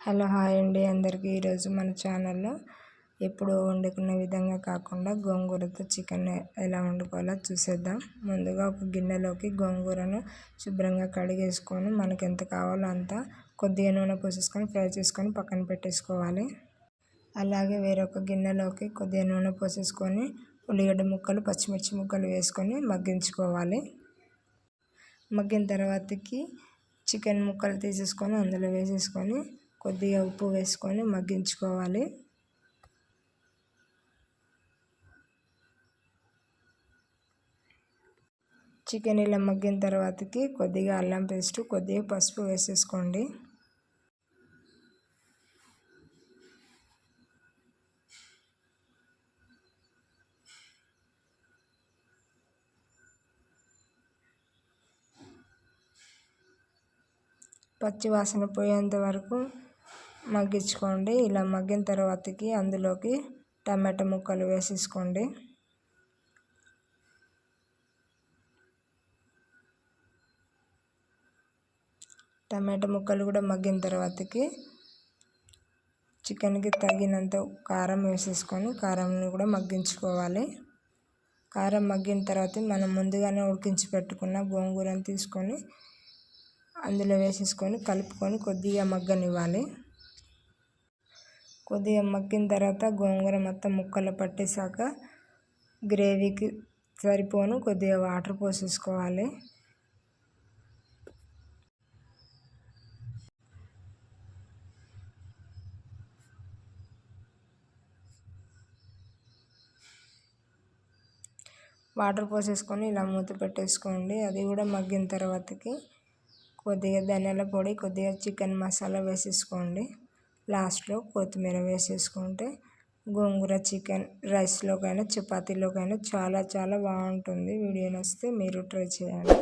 Hello hi అండి అందరికీ. ఈరోజు మన ఛానల్లో ఎప్పుడు వండుకునే విధంగా కాకుండా గోంగూరతో చికెన్ ఎలా వండుకోవాలో చూసేద్దాం. ముందుగా ఒక గిన్నెలోకి గోంగూరను శుభ్రంగా కడిగేసుకొని మనకి ఎంత కావాలో అంత కొద్దిగా నూనె పోసేసుకొని ఫ్రై చేసుకొని పక్కన పెట్టేసుకోవాలి. అలాగే వేరొక గిన్నెలోకి కొద్దిగా నూనె పోసేసుకొని ఉల్లిగడ్డ ముక్కలు పచ్చిమిర్చి ముక్కలు వేసుకొని మగ్గించుకోవాలి. మగ్గిన తర్వాతకి చికెన్ ముక్కలు తీసేసుకొని అందులో వేసేసుకొని కొద్దిగా ఉప్పు వేసుకొని మగ్గించుకోవాలి. చికెన్ ఇలా మగ్గిన తర్వాతకి కొద్దిగా అల్లం పేస్ట్ కొద్దిగా పసుపు వేసేసుకోండి. పచ్చి వాసన పోయేంత వరకు మగ్గించుకోండి. ఇలా మగ్గిన తర్వాతకి అందులోకి టమాటా ముక్కలు వేసేసుకోండి. టమాటా ముక్కలు కూడా మగ్గిన తర్వాతకి చికెన్కి తగినంత కారం వేసేసుకొని కారంని కూడా మగ్గించుకోవాలి. కారం మగ్గిన తర్వాత మనం ముందుగానే ఉడికించి పెట్టుకున్న గోంగూరను తీసుకొని అందులో వేసేసుకొని కలుపుకొని కొద్దిగా మగ్గనివ్వాలి. కొద్దిగా మగ్గిన తర్వాత గోంగూర మొత్తం ముక్కలు పట్టేశాక గ్రేవీకి సరిపోను. కొద్దిగా వాటర్ పోసేసుకోవాలి. వాటర్ పోసేసుకొని ఇలా మూత పెట్టేసుకోండి. అది కూడా మగ్గిన తర్వాతకి కొద్దిగా ధనియాల పొడి కొద్దిగా చికెన్ మసాలా వేసేసుకోండి. లాస్ట్లో కొత్తిమీర వేసేసుకుంటే గోంగూర చికెన్ రైస్లోకైనా చపాతీలోకైనా చాలా చాలా బాగుంటుంది. వీడియో నచ్చితే మీరు ట్రై చేయండి.